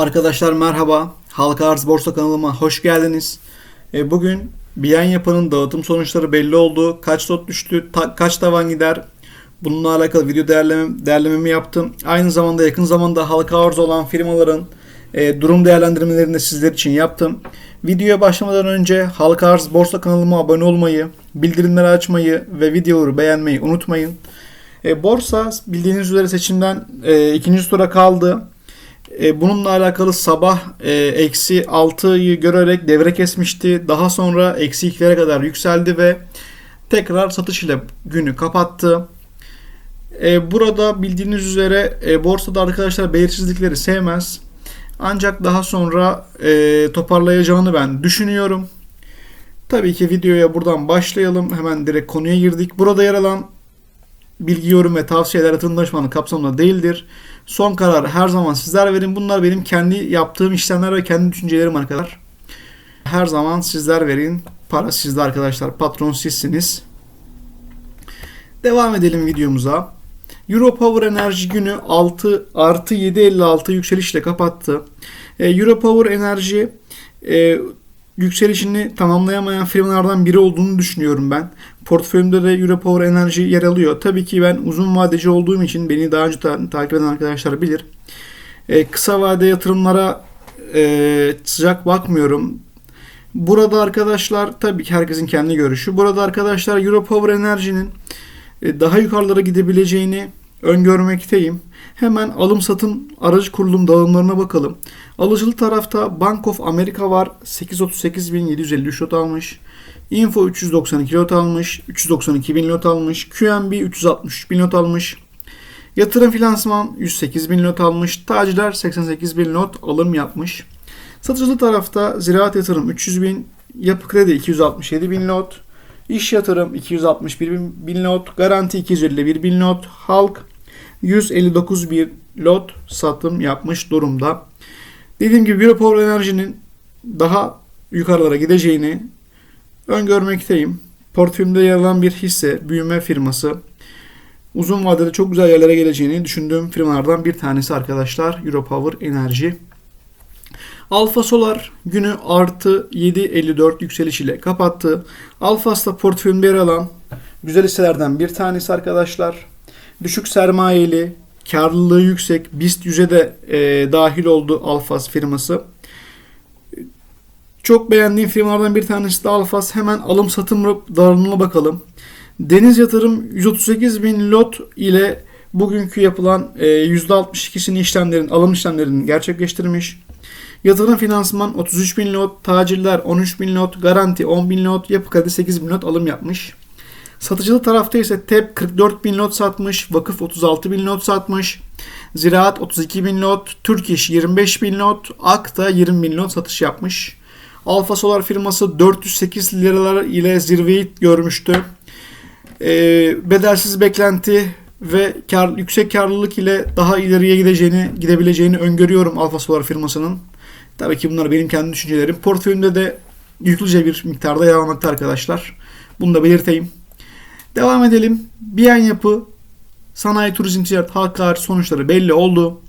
Arkadaşlar merhaba. Halka Arz Borsa kanalıma hoş geldiniz. E, bugün Biyen Yapı'nın dağıtım sonuçları belli oldu. Kaç lot düştü, ta- kaç tavan gider. Bununla alakalı video değerleme, değerlememi yaptım. Aynı zamanda yakın zamanda halka arz olan firmaların e, durum değerlendirmelerini de sizler için yaptım. Videoya başlamadan önce Halka Arz Borsa kanalıma abone olmayı, bildirimleri açmayı ve videoları beğenmeyi unutmayın. E, borsa bildiğiniz üzere seçimden e, ikinci tura kaldı. E, bununla alakalı sabah e, eksi 6'yı görerek devre kesmişti. Daha sonra eksi 2'lere kadar yükseldi ve tekrar satış ile günü kapattı. E, burada bildiğiniz üzere borsada arkadaşlar belirsizlikleri sevmez. Ancak daha sonra toparlayacağını ben düşünüyorum. Tabii ki videoya buradan başlayalım. Hemen direkt konuya girdik. Burada yer alan bilgi, yorum ve tavsiyeler yatırım danışmanlığı kapsamında değildir. Son kararı her zaman sizler verin. Bunlar benim kendi yaptığım işlemler ve kendi düşüncelerim arkadaşlar. Her zaman sizler verin. Para sizde arkadaşlar. Patron sizsiniz. Devam edelim videomuza. Europower Enerji günü 6 artı 7.56 yükselişle kapattı. E, Europower Enerji e, yükselişini tamamlayamayan firmalardan biri olduğunu düşünüyorum ben. Portföyümde de Europower Enerji yer alıyor. Tabii ki ben uzun vadeci olduğum için beni daha önce ta- takip eden arkadaşlar bilir. E, kısa vade yatırımlara e, sıcak bakmıyorum. Burada arkadaşlar tabii ki herkesin kendi görüşü. Burada arkadaşlar Europower Enerji'nin e, daha yukarılara gidebileceğini öngörmekteyim. Hemen alım satım aracı kurulum dağılımlarına bakalım. Alıcılı tarafta Bank of America var. 838.753 lot almış. Info 392 lot almış. 392.000 lot almış. QNB 363.000 lot almış. Yatırım finansman 108.000 lot almış. Taciler 88.000 lot alım yapmış. Satıcılı tarafta ziraat yatırım 300.000, yapı kredi 267.000 lot, iş yatırım 261.000 lot, garanti 251.000 lot, halk 159 bir lot satım yapmış durumda. Dediğim gibi Europower Enerji'nin daha yukarılara gideceğini öngörmekteyim. Portföyümde yer alan bir hisse, büyüme firması. Uzun vadede çok güzel yerlere geleceğini düşündüğüm firmalardan bir tanesi arkadaşlar Europower Enerji. Alfa Solar günü artı 7.54 yükseliş ile kapattı. Alfas'ta portföyümde yer alan güzel hisselerden bir tanesi arkadaşlar. Düşük sermayeli, karlılığı yüksek, BIST 100'e de e, dahil oldu Alfas firması. Çok beğendiğim firmalardan bir tanesi de Alfas. Hemen alım satım dağılımına bakalım. Deniz Yatırım 138 bin lot ile bugünkü yapılan e, %62'sini işlemlerin, alım işlemlerini gerçekleştirmiş. Yatırım finansman 33 bin lot, tacirler 13 bin lot, garanti 10 bin lot, yapı kredi 8 bin lot alım yapmış. Satıcılı tarafta ise TEP 44 bin lot satmış, Vakıf 36 bin lot satmış, Ziraat 32 bin lot, Türk İş 25 bin lot, AK da 20 bin lot satış yapmış. Alfa Solar firması 408 liralar ile zirveyi görmüştü. Ee, bedelsiz beklenti ve kar, yüksek karlılık ile daha ileriye gideceğini, gidebileceğini öngörüyorum Alfa Solar firmasının. Tabii ki bunlar benim kendi düşüncelerim. Portföyümde de yüklüce bir miktarda yer almakta arkadaşlar. Bunu da belirteyim. Devam edelim. Biyen yapı sanayi turizm ticaret halka sonuçları belli oldu.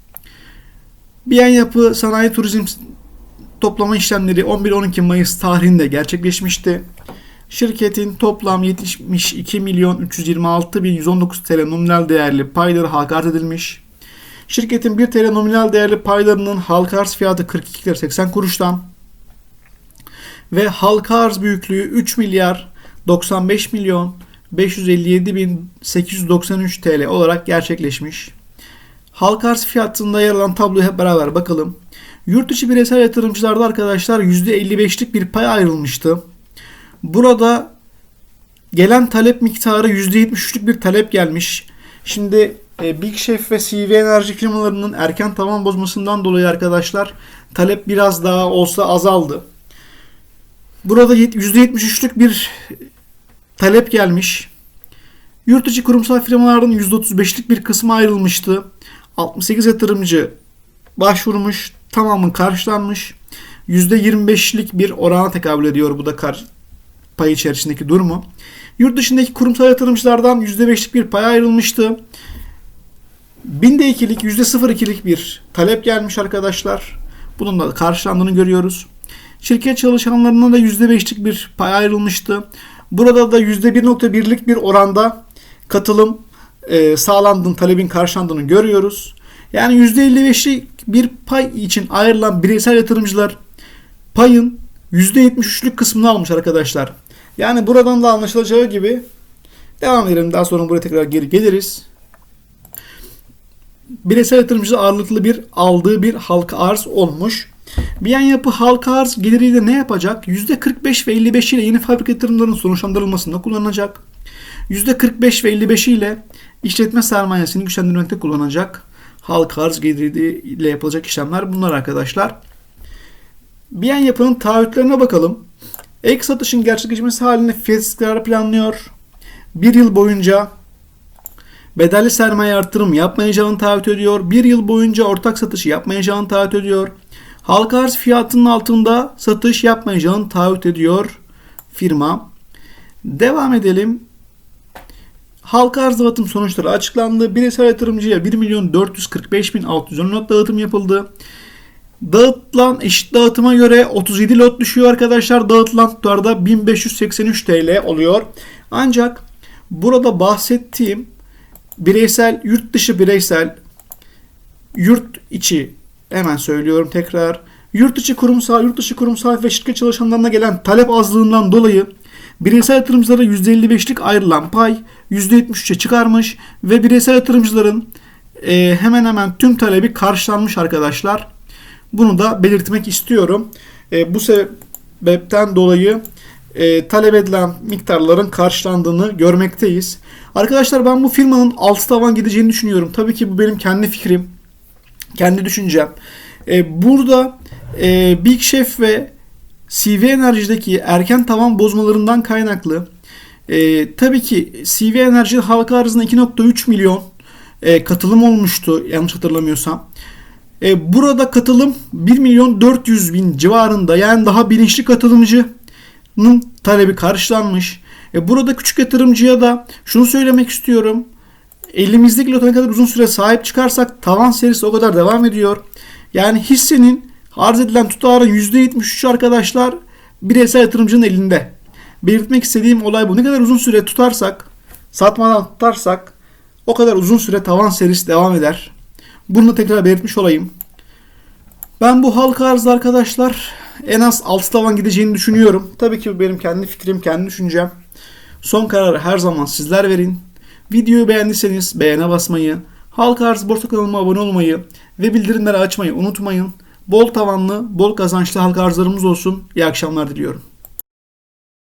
Biyen yapı sanayi turizm toplama işlemleri 11-12 Mayıs tarihinde gerçekleşmişti. Şirketin toplam 72 milyon 326 bin 119 TL nominal değerli payları halka edilmiş. Şirketin 1 TL nominal değerli paylarının halka arz fiyatı 42 lira 80 kuruştan ve halka arz büyüklüğü 3 milyar 95 milyon 557.893 TL olarak gerçekleşmiş. Halka arz fiyatında yer alan tabloya hep beraber bakalım. Yurt içi bireysel yatırımcılarda arkadaşlar %55'lik bir pay ayrılmıştı. Burada gelen talep miktarı %73'lük bir talep gelmiş. Şimdi e, Big Chef ve CV enerji firmalarının erken tavan bozmasından dolayı arkadaşlar talep biraz daha olsa azaldı. Burada %73'lük bir talep gelmiş. Yurt içi kurumsal firmaların %35'lik bir kısmı ayrılmıştı. 68 yatırımcı başvurmuş, tamamı karşılanmış. %25'lik bir orana tekabül ediyor bu da kar pay içerisindeki durumu. Yurt dışındaki kurumsal yatırımcılardan %5'lik bir pay ayrılmıştı. Binde ikilik, %02'lik bir talep gelmiş arkadaşlar. Bunun da karşılandığını görüyoruz. Şirket çalışanlarına da %5'lik bir pay ayrılmıştı. Burada da %1.1'lik bir oranda katılım e, sağlandığını, talebin karşılandığını görüyoruz. Yani %55'lik bir pay için ayrılan bireysel yatırımcılar payın %73'lük kısmını almış arkadaşlar. Yani buradan da anlaşılacağı gibi devam edelim. Daha sonra buraya tekrar geri geliriz. Bireysel yatırımcı ağırlıklı bir aldığı bir halka arz olmuş. Biyen yapı halka arz geliriyle ne yapacak? %45 ve 55 ile yeni fabrika yatırımlarının sonuçlandırılmasında kullanacak. %45 ve 55 ile işletme sermayesini güçlendirmekte kullanacak. Halka arz geliriyle yapılacak işlemler bunlar arkadaşlar. Biyen yapının taahhütlerine bakalım. Ek satışın gerçekleşmesi halinde fiyat istikrarı planlıyor. Bir yıl boyunca bedelli sermaye artırım yapmayacağını taahhüt ediyor. Bir yıl boyunca ortak satışı yapmayacağını taahhüt ediyor. Halka arz fiyatının altında satış yapmayacağını taahhüt ediyor firma. Devam edelim. Halka arz dağıtım sonuçları açıklandı. Bireysel yatırımcıya 1 milyon 445 bin 610 lot dağıtım yapıldı. Dağıtılan eşit dağıtıma göre 37 lot düşüyor arkadaşlar. Dağıtılan tutarda 1583 TL oluyor. Ancak burada bahsettiğim bireysel, yurt dışı bireysel, yurt içi hemen söylüyorum tekrar. Yurt içi kurumsal, yurt dışı kurumsal ve şirket çalışanlarına gelen talep azlığından dolayı bireysel yatırımcılara %55'lik ayrılan pay %73'e çıkarmış ve bireysel yatırımcıların e, hemen hemen tüm talebi karşılanmış arkadaşlar. Bunu da belirtmek istiyorum. E, bu sebepten dolayı e, talep edilen miktarların karşılandığını görmekteyiz. Arkadaşlar ben bu firmanın altı tavan gideceğini düşünüyorum. Tabii ki bu benim kendi fikrim. Kendi düşüncem. E, burada e, Big Chef ve CV Enerji'deki erken tavan bozmalarından kaynaklı e, tabii ki CV Enerji halka arzında 2.3 milyon e, katılım olmuştu yanlış hatırlamıyorsam. E, burada katılım 1 milyon 400 bin civarında yani daha bilinçli katılımcının talebi karşılanmış. E, burada küçük yatırımcıya da şunu söylemek istiyorum. Elimizdeki loto ne kadar uzun süre sahip çıkarsak tavan serisi o kadar devam ediyor. Yani hissenin arz edilen tutarın %73'ü arkadaşlar bireysel yatırımcının elinde. Belirtmek istediğim olay bu. Ne kadar uzun süre tutarsak, satmadan tutarsak o kadar uzun süre tavan serisi devam eder. Bunu da tekrar belirtmiş olayım. Ben bu halka arzda arkadaşlar en az 6 tavan gideceğini düşünüyorum. Tabii ki bu benim kendi fikrim, kendi düşüncem. Son kararı her zaman sizler verin. Videoyu beğendiyseniz beğene basmayı, halka arz borsa kanalıma abone olmayı ve bildirimleri açmayı unutmayın. Bol tavanlı, bol kazançlı halka arzlarımız olsun. İyi akşamlar diliyorum.